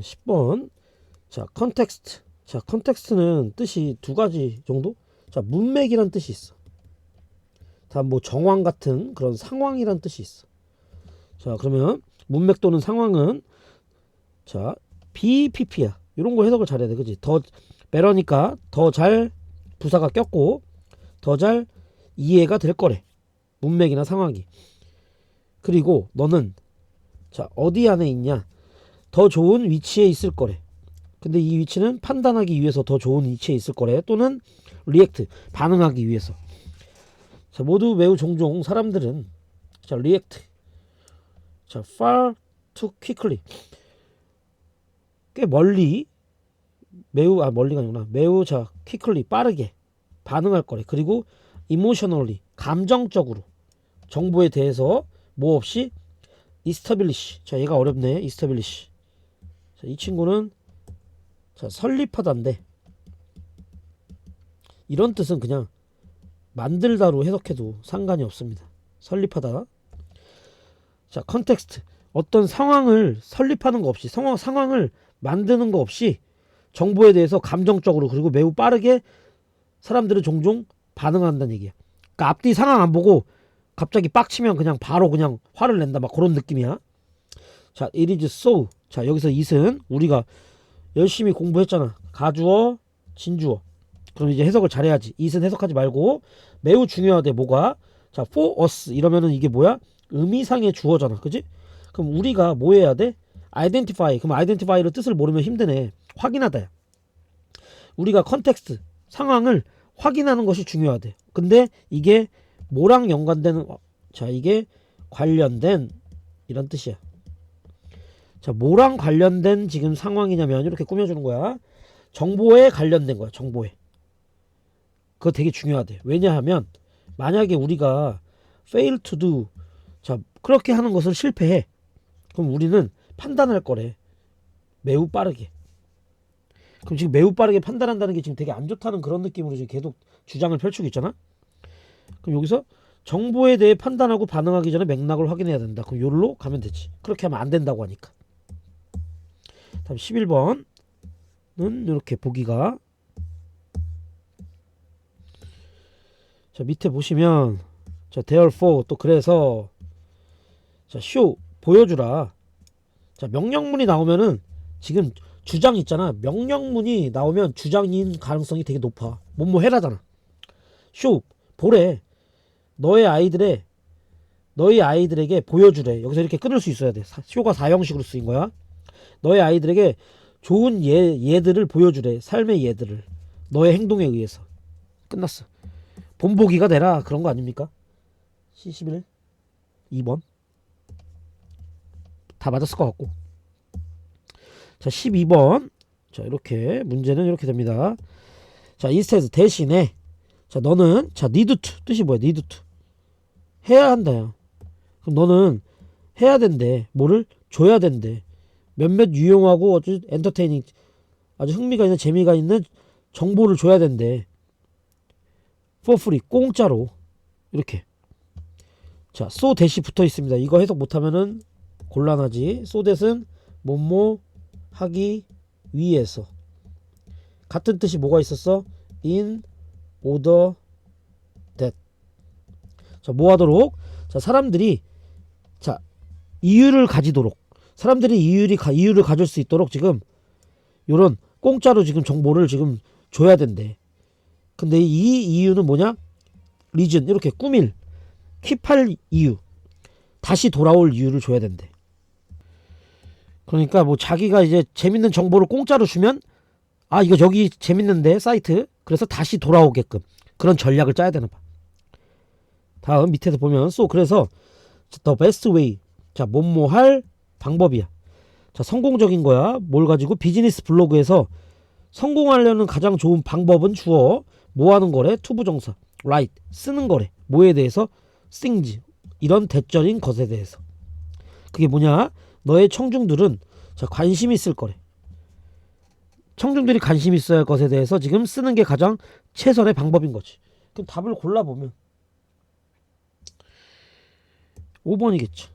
10번. 자, 컨텍스트. 자, 컨텍스트는 뜻이 두 가지 정도? 자, 문맥이란 뜻이 있어. 다음 뭐 정황 같은 그런 상황이란 뜻이 있어. 자, 그러면 문맥 또는 상황은 자, BPP야. 이런 거 해석을 잘해야 돼. 그지? 더 베러니까 더 잘 부사가 꼈고 더 잘 이해가 될 거래. 문맥이나 상황이. 그리고 너는 자, 어디 안에 있냐? 더 좋은 위치에 있을 거래. 근데 이 위치는 판단하기 위해서 더 좋은 위치에 있을 거래. 또는 리액트, 반응하기 위해서. 자, 모두 매우 종종 사람들은 자, 리액트. 자, far too quickly. 꽤 멀리 매우 아 멀리가 아니구나. 매우 자, quickly 빠르게 반응할 거래. 그리고 emotionally 감정적으로 정보에 대해서 뭐 없이 establish. 자, 얘가 어렵네. establish. 자, 이 친구는 자, 설립하다인데 이런 뜻은 그냥 만들다로 해석해도 상관이 없습니다. 설립하다. 자, 컨텍스트. 어떤 상황을 설립하는 거 없이 상황 상황을 만드는 거 없이 정보에 대해서 감정적으로 그리고 매우 빠르게 사람들은 종종 반응한다는 얘기야. 그러니까 앞뒤 상황 안 보고 갑자기 빡치면 그냥 바로 그냥 화를 낸다 막 그런 느낌이야. 자, it is so. 자, 여기서 it은 우리가 열심히 공부했잖아. 가주어, 진주어. 그럼 이제 해석을 잘해야지. it은 해석하지 말고 매우 중요하대 뭐가? 자, for us 이러면은 이게 뭐야? 의미상의 주어잖아. 그지? 그럼 우리가 뭐 해야 돼? identify. 그럼 identify를 뜻을 모르면 힘드네. 확인하다야. 우리가 컨텍스트, 상황을 확인하는 것이 중요하대. 근데 이게 뭐랑 연관되는 어, 자, 이게 관련된 이런 뜻이야. 자, 뭐랑 관련된 지금 상황이냐면 이렇게 꾸며주는 거야. 정보에 관련된 거야. 정보에. 그거 되게 중요하대. 왜냐하면 만약에 우리가 fail to do 자 그렇게 하는 것을 실패해. 그럼 우리는 판단할 거래. 매우 빠르게. 그럼 지금 매우 빠르게 판단한다는 게 지금 되게 안 좋다는 그런 느낌으로 지금 계속 주장을 펼치고 있잖아. 그럼 여기서 정보에 대해 판단하고 반응하기 전에 맥락을 확인해야 된다. 그럼 요로 가면 되지. 그렇게 하면 안 된다고 하니까. 다음 11번은 이렇게 보기가 자 밑에 보시면 자 therefore 또 그래서 자 show 보여주라. 자 명령문이 나오면은 지금 주장 있잖아. 명령문이 나오면 주장인 가능성이 되게 높아. 뭐뭐 해라잖아. show 보래. 너의 아이들의 너희 아이들에게 보여주래. 여기서 이렇게 끊을 수 있어야 돼. 사- 쇼가 사형식으로 쓰인 거야 너의 아이들에게 좋은 예, 예들을 보여주래. 삶의 예들을. 너의 행동에 의해서. 끝났어. 본보기가 되라. 그런 거 아닙니까? C11 2번? 다 맞았을 것 같고. 자 12번. 자 이렇게 문제는 이렇게 됩니다. 자 instead 대신에 자 너는 자 to 뜻이 뭐야? to 해야 한다요. 그럼 너는 해야 된대. 뭐를? 줘야 된대 몇몇 유용하고 아주 엔터테이닝 아주 흥미가 있는 재미가 있는 정보를 줘야 된대. For free 공짜로. 이렇게. 자 so 대시 붙어 있습니다. 이거 해석 못하면은 곤란하지. So that은 뭐뭐 하기 위해서. 같은 뜻이 뭐가 있었어? In order that. 자 뭐 하도록? 자 사람들이 자 이유를 가지도록 사람들이 이유를 가, 이유를 가질 수 있도록 지금 요런 공짜로 지금 정보를 지금 줘야 된대. 근데 이 이유는 뭐냐? 리즌 이렇게 꾸밀 킵할 이유 다시 돌아올 이유를 줘야 된대. 그러니까 뭐 자기가 이제 재밌는 정보를 공짜로 주면 아 이거 여기 재밌는데 사이트 그래서 다시 돌아오게끔 그런 전략을 짜야 되나 봐. 다음 밑에서 보면 쏘 그래서 the best way 자 뭐뭐 할 방법이야. 자, 성공적인 거야. 뭘 가지고 비즈니스 블로그에서 성공하려는 가장 좋은 방법은 주어. 뭐 하는 거래? 투부 정사. write. 쓰는 거래. 뭐에 대해서? things. 이런 대절인 것에 대해서. 그게 뭐냐? 너의 청중들은 자, 관심 있을 거래. 청중들이 관심 있어야 할 것에 대해서 지금 쓰는 게 가장 최선의 방법인 거지. 그럼 답을 골라보면 5번이겠죠.